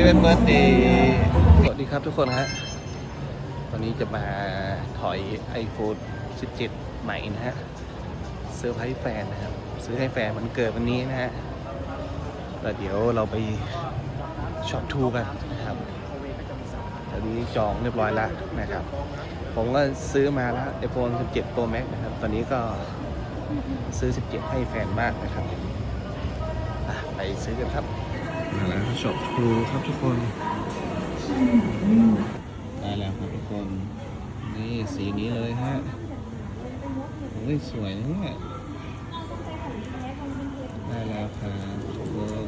Happy Birthday สวัสดีครับทุกคนฮะตอนนี้จะมาถอย iPhone 17 ใหม่นะฮะเซอร์ไพรส์แฟนนะครับ ซื้อให้แฟนมันเกิดวันนี้นะฮะแล้วเดี๋ยวเราไปช็อปทูกันนะครับตอนนี้จองเรียบร้อยแล้วนะครับ ผมก็ซื้อมาแล้ว iPhone 17 Pro Max นะครับ ตอนนี้ก็ซื้อ 17 ให้แฟนมากนะครับ ไปซื้อกันครับ มาแล้วช็อปทูครับทุกคน ได้แล้วครับทุกคน นี่สีนี้เลยฮะโอ้ยสวยนะเนี่ยได้แล้วครับทุกคน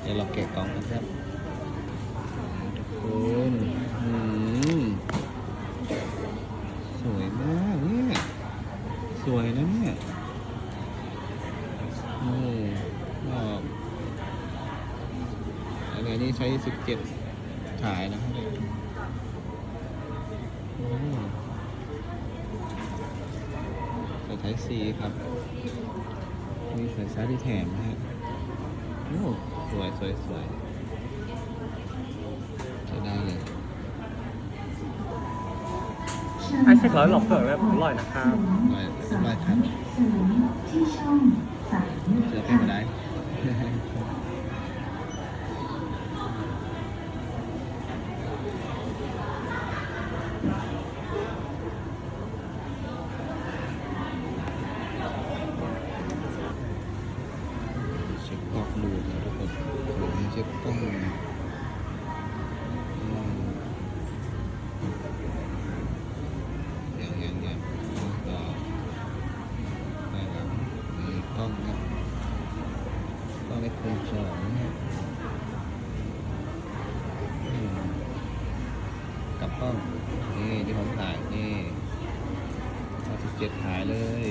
เดี๋ยวเราแกะกล่องกันครับทุกคนอืมสวยมากเนี่ยสวยนะเนี่ยโอ้ชอบอันนี้ใช้17ฉายนะครับเนี่ยโอ้ใส่ไทยซีครับ มีสายชาร์จที่แถมนะฮะโอ้สวยสวยสวยใช้ได้เลยไอเช็คร้อยหลอกเปิดแบบอร่อยนะครับมามาครับที่ช่องสามเจอเป็นมาได้ เช็คกล้องดูนะทุกคนเดี๋ยวนี้เช็คกล้องนะอืมอย่างอย่างอย่างแล้วก็ได้แล้วมีกล้องนะกล้องในโคมสองนะอืมกับกล้องนี่ที่ผมถ่ายนี่เอาสิบเจ็ดถ่ายเลย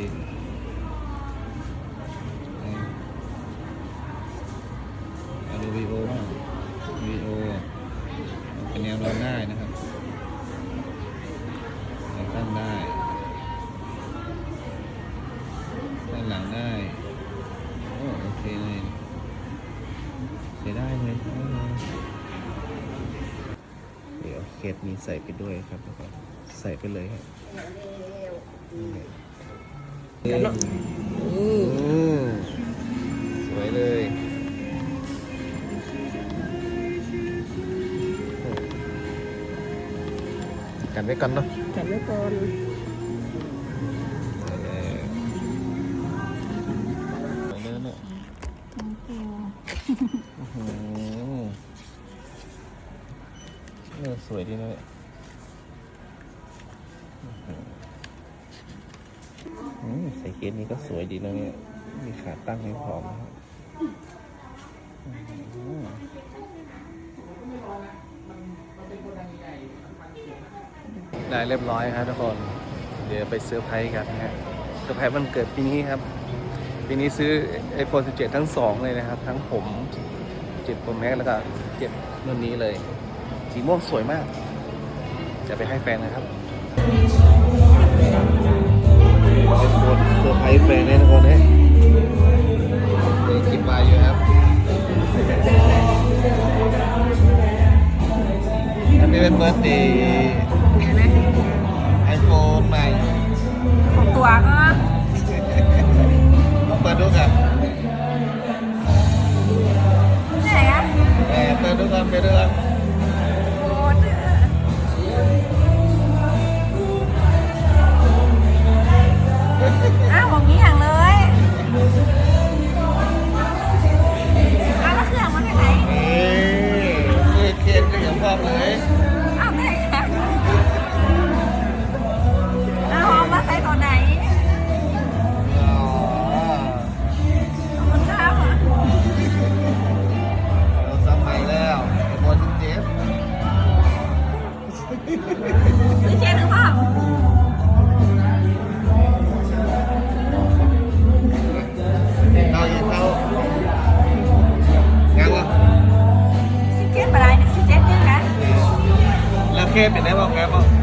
เดี๋ยวเคสนี้ใส่ไปด้วยครับทุกคนใส่ไปเลยครับนี่อืมสวยเลยกันไว้ก่อนเนาะจับไว้ก่อนเออไปเลยเนี่ยโอ้โหเออ สวยดีนะเนี่ยอืมใส่เกณนี้ก็สวยดีนะเนี่ย มีขาตั้งให้พร้อมนะครับได้เรียบร้อยครับทุกคน เดี๋ยวไปเซอร์ไพรส์กันนะฮะเซอร์ไพรส์วันเกิดปีนี้ครับ ปีนี้ซื้อ iPhone 17 ทั้ง 2 เลยนะครับ ทั้งผม 7 Pro Max แล้วก็ 7 รุ่นนี้เลย สีม่วงสวยมาก จะไปให้แฟนนะครับ iPhone เซอร์ไพรส์แฟนแน่ทุกคนเอ้ยเดี๋ยวคลิปมาอยู่ครับ Happy birthday เห็นไหม iPhone ใหม่ของตัวก็ต้องเปิดดูกันไหน ก็อ เจนอะไรเนี่ยนไงแล้วเคเป็นได้บ้างแกบ้าง